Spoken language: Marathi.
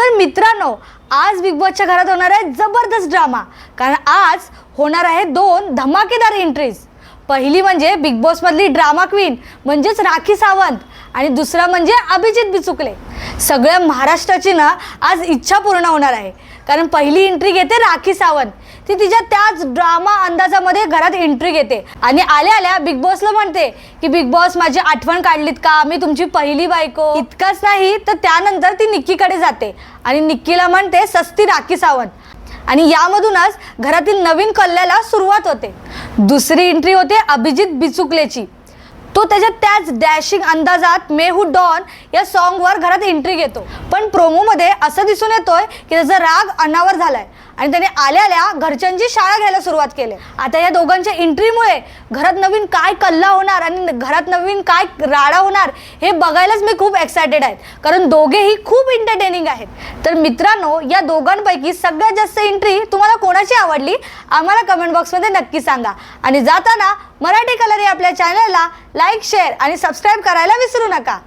तर मित्रांनो आज बिग बॉसच्या घरात होणार आहे जबरदस्त ड्रामा कारण आज होणार आहे दोन धमाकेदार एंट्रीज पहिली म्हणजे बिग बॉसमधली ड्रामा क्वीन म्हणजेच राखी सावंत आणि दुसरा म्हणजे अभिजित बिचुकले. सगळ्या महाराष्ट्राची ना आज इच्छा पूर्ण होणार आहे. कारण पहिली एंट्री घेते राखी सावंत. ती तिच्या त्याच ड्रामा अंदाजामध्ये घरात एंट्री घेते. आणि आल्या आल्या बिग बॉसला म्हणते की बिग बॉस माझी आठवण काढलीत का? मी तुमची पहिली बायको. इतकंच नाही तर त्यानंतर ती निक्कीकडे जाते. आणि निक्कीला म्हणते सस्ती राखी सावंत. आणि यामधूनच घरातील नवीन कल्ल्याला सुरुवात होते. दुसरी एंट्री होते अभिजित बिचुकलेची. तो त्याच्या त्याच डॅशिंग अंदाजात मेहू डॉन या सॉन्गवर घरात एंट्री घेतो. पण प्रोमोमध्ये असं दिसून येतोय की त्याचा राग अनावर झालाय आणि त्याने आल्या आल्या घरच्यांची शाळा घ्यायला सुरुवात केली. आता या दोघांच्या एंट्रीमुळे घरात नवीन काय कल्ला होणार आणि घरात नवीन काय राडा होणार हे बघायलाच मी खूप एक्सायटेड आहे. कारण दोघेही खूप एंटरटेनिंग आहेत. तर मित्रांनो या दोघांपैकी सगळ्यात जास्त एंट्री तुम्हाला कोणाची आवडली? आम्हाला कमेंट बॉक्समध्ये नक्की सांगा. आणि जाताना मराठी कलर या आपल्या चॅनलला लाईक शेअर आणि सबस्क्राईब करायला विसरू नका.